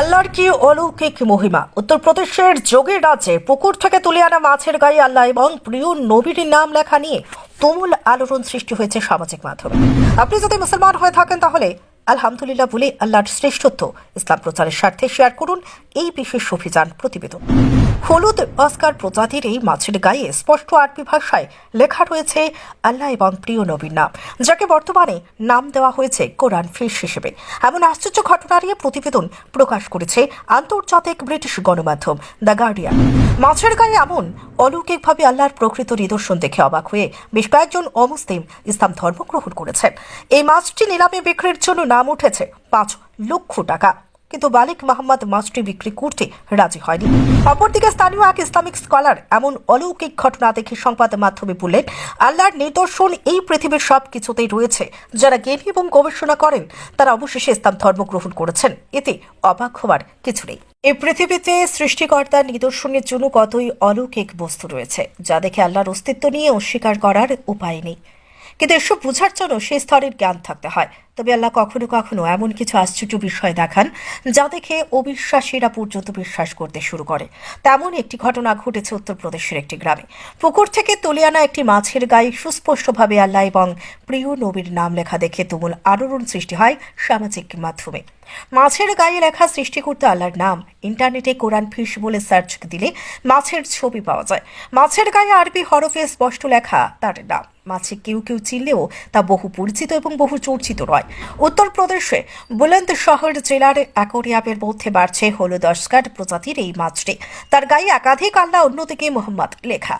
আল্লাহর কি অলৌকিক মহিমা। উত্তরপ্রদেশের যোগের রাজ্যে পুকুর থেকে তুলে আনা মাছের গায়ে আল্লাহ এবং প্রিয় নবীর নাম লেখা নিয়ে তুমুল আলোড়ন সৃষ্টি হয়েছে সামাজিক মাধ্যমে। আপনি যদি মুসলমান হয়ে থাকেন তাহলে আলহামদুলিল্লাহ বলে আল্লাহর শ্রেষ্ঠত্ব। ইসলাম প্রচারের স্বার্থে শেয়ার করুন এই বিশেষ অভিযান প্রতিবেদন। হলুদ অস্কার প্রজাতির এই মাছের গায়ে স্পষ্ট আরবি ভাষায় লেখা রয়েছে, আল্লাহ এবং প্রিয় নবীর নাম যাকে বর্তমানে নাম দেওয়া হয়েছে কোরআন ফিস হিসেবে। এমন আশ্চর্য ঘটনা নিয়ে প্রতিবেদন প্রকাশ করেছে আন্তর্জাতিক ব্রিটিশ গণমাধ্যম দ্য গার্ডিয়ান। মাছের গায়ে এমন অলৌকিকভাবে আল্লাহর প্রকৃত নিদর্শন দেখে অবাক হয়ে বেশ কয়েকজন অমুসলিম ইসলাম ধর্ম গ্রহণ করেছেন। এই মাছটি নিলামে বিক্রির জন্য নাম উঠেছে পাঁচ লক্ষ টাকা। কিন্তু মালিক মোহাম্মদ মাছটি বিক্রি করতে রাজি হয়নি। অপরদিকে স্থানীয় এক ইসলামিক স্কলার এমন অলৌকিক ঘটনা দেখে সংবাদ মাধ্যমে বললেন, আল্লাহর নিদর্শন এই পৃথিবীর সব কিছুতেই রয়েছে। যারা জ্ঞানী এবং গবেষণা করেন, তারা অবশেষে ইসলাম ধর্ম গ্রহণ করেছেন। এতে অবাক হওয়ার কিছু নেই। এই পৃথিবীতে সৃষ্টিকর্তার নিদর্শনের জন্য কতই অলৌকিক বস্তু রয়েছে, যা দেখে আল্লাহর অস্তিত্ব নিয়ে অস্বীকার করার উপায় নেই। কিন্তু এসব বোঝার জন্য সেই স্তরের জ্ঞান থাকতে হয়। তবে আল্লাহ কখনো কখনো এমন কিছু আশ্চর্য বিষয় দেখান, যা দেখে অবিশ্বাসীরা পর্যন্ত বিশ্বাস করতে শুরু করে। তেমন একটি ঘটনা ঘটেছে উত্তরপ্রদেশের একটি গ্রামে। পুকুর থেকে তুলে আনা একটি মাছের গায়ে সুস্পষ্টভাবে আল্লাহ এবং প্রিয় নবীর নাম লেখা দেখে তুমুল আলোড়ন সৃষ্টি হয় সামাজিক মাধ্যমে। মাছের গায়ে লেখা সৃষ্টি করতে আল্লাহর নাম। ইন্টারনেটে কোরআন ফিশ বলে সার্চ দিলে মাছের ছবি পাওয়া যায়। মাছের গায়ে আরবি হরফে স্পষ্ট লেখা তার নাম। মাছে কেউ কেউ চিনলেও তা বহু পরিচিত এবং বহু চর্চিত নয়। উত্তরপ্রদেশে বুলন্দ শহর জেলার অ্যাকোরিয়ামের মধ্যে বাড়ছে হলুদ অস্কার প্রজাতির এই মাছটি। তার গায়ে একাধিক আল্লাহ অন্যদিকে মোহাম্মদ লেখা।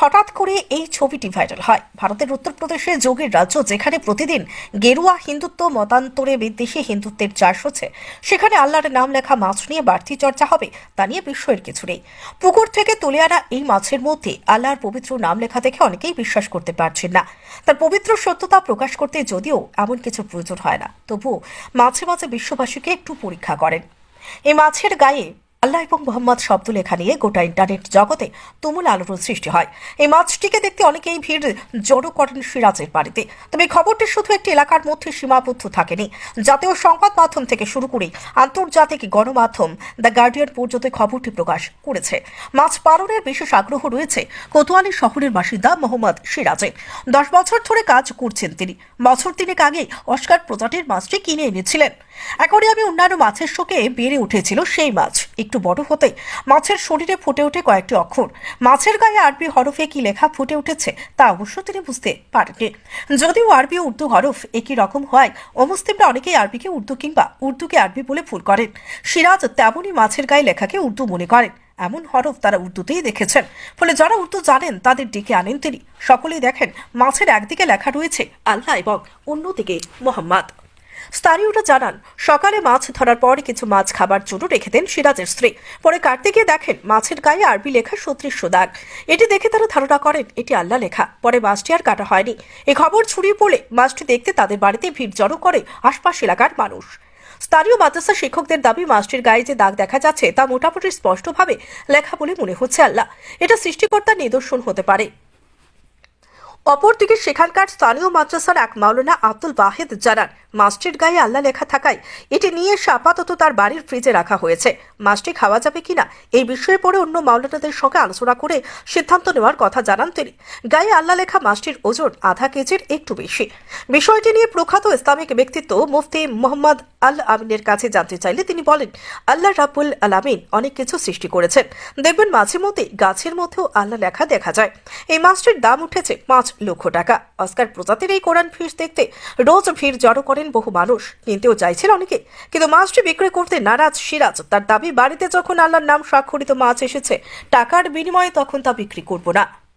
হঠাৎ করে এই ছবিটি ভাইরাল হয়। ভারতের উত্তরপ্রদেশের যোগীর রাজ্য যেখানে প্রতিদিন গেরুয়া হিন্দুত্ব, মতান্তরে বিদ্বেষী হিন্দুত্বের চাষ হচ্ছে, সেখানে আল্লাহর নাম লেখা মাছ নিয়ে বাড়তি চর্চা হবে, তা নিয়ে বিস্ময়ের কিছু নেই। পুকুর থেকে তুলে আনা এই মাছের মধ্যে আল্লাহর পবিত্র নাম লেখা দেখে অনেকেই বিশ্বাস করতে পারছেন না। তার পবিত্র সত্যতা প্রকাশ করতে যদিও এমন কিছু প্রয়োজন হয় না, তবুও মাঝে মাঝে বিশ্ববাসীকে একটু পরীক্ষা করেন। এই মাছের গায়ে আল্লাহ এবং মোহাম্মদ শব্দ লেখা নিয়ে গোটা ইন্টারনেট জগতে তুমুল আলোড়ন সৃষ্টি হয়। এই মাছটিকে দেখতে অনেকেই ভিড় জড়ো করেন সিরাজের বাড়িতে। তবে খবরটি শুধু একটি এলাকার মধ্যে সীমাবদ্ধ থাকেনি। জাতীয় সংবাদ মাধ্যম থেকে শুরু করে আন্তর্জাতিক গণমাধ্যম দ্য গার্ডিয়ান পর্যন্ত খবরটি প্রকাশ করেছে। মাছ পালনের বিশেষ আগ্রহ রয়েছে কোতোয়ালি শহরের বাসিন্দা মোহাম্মদ সিরাজের। দশ বছর ধরে কাজ করছেন তিনি। বছর তিনেক আগে অস্কার প্রজাতির মাছটি কিনে এনেছিলেন। অ্যাকোরিয়ামে অন্যান্য মাছের শোকে বেড়ে উঠেছিল সেই মাছ। একটু বড় হতেই মাছের শরীরে ফুটে ওঠে কয়েকটি অক্ষর। মাছের গায়ে আরবি হরফে কি লেখা ফুটে উঠেছে তা অবশ্য তিনি বুঝতে পারেননি। যদিও আরবি উর্দু হরফ একই রকম হয়, অমুসলিমরা অনেকেই আরবিকে উর্দু কিংবা উর্দুকে আরবি বলে ভুল করেন। সিরাজ তেমনই মাছের গায়ে লেখাকে উর্দু মনে করেন। এমন হরফ তারা উর্দুতেই দেখেছেন। ফলে যারা উর্দু জানেন, তাদের ডেকে আনেন তিনি। সকলেই দেখেন, মাছের একদিকে লেখা রয়েছে আল্লাহ এবং অন্যদিকে মোহাম্মদ। স্থানীয়রা জানান, সকালে মাছ ধরার পর কিছু মাছ খাবার জন্য রেখে দেন সিরাজের স্ত্রী। পরে কাটতে গিয়ে দেখেন, মাছের গায়ে আরবি লেখা সদৃশ্য দাগ। এটি দেখে তারা ধারণা করেন, এটি আল্লাহ লেখা। পরে মাছটি আর কাটা হয়নি। এ খবর ছড়িয়ে পড়লে মাছটি দেখতে তাদের বাড়িতে ভিড় জড়ো করে আশপাশ এলাকার মানুষ। স্থানীয় মাদ্রাসা শিক্ষকদের দাবি, মাছটির গায়ে যে দাগ দেখা যাচ্ছে তা মোটামুটি স্পষ্টভাবে লেখা বলে মনে হচ্ছে আল্লাহ। এটা সৃষ্টিকর্তার নিদর্শন হতে পারে। অপরদিকে সেখানকার স্থানীয় মাদ্রাসার এক মাওলানা আব্দুল বাহেদ জানান মাছটির গায়ে আল্লাহ লেখা থাকায় এটি নিয়ে এসে আপাতত তার বাড়ির ফ্রিজে রাখা হয়েছে। মাছটি খাওয়া যাবে কিনা এই বিষয়ে পরে অন্য মাওলানাদের সঙ্গে আলোচনা করে সিদ্ধান্ত নেওয়ার কথা জানান তিনি। গায়ে আল্লাহ লেখা মাছটির ওজন আধা কেজির একটু বেশি। বিষয়টি নিয়ে প্রখ্যাত ইসলামিক ব্যক্তিত্ব মুফতি মোহাম্মদ আল আমিনের কাছে জানতে চাইলে তিনি বলেন, আল্লাহ রাব্বুল আলামিন অনেক কিছু সৃষ্টি করেছেন। দেখবেন মাঝে মধ্যে গাছের মধ্যেও আল্লাহ লেখা দেখা যায়। এই মাছটির দাম উঠেছে পাঁচ লক্ষ টাকা। অস্কার প্রজাতির এই কোরআন ফিস দেখতে রোজ ভিড় জড়ো করেন বহু মানুষ। কিনতেও চাইছেন অনেকে। কিন্তু মাছটি বিক্রি করতে নারাজ সিরাজ। তার দাবি, বাড়িতে যখন আল্লাহর নাম স্বাক্ষরিত মাছ এসেছে, টাকার বিনিময়ে তখন তা বিক্রি করব না।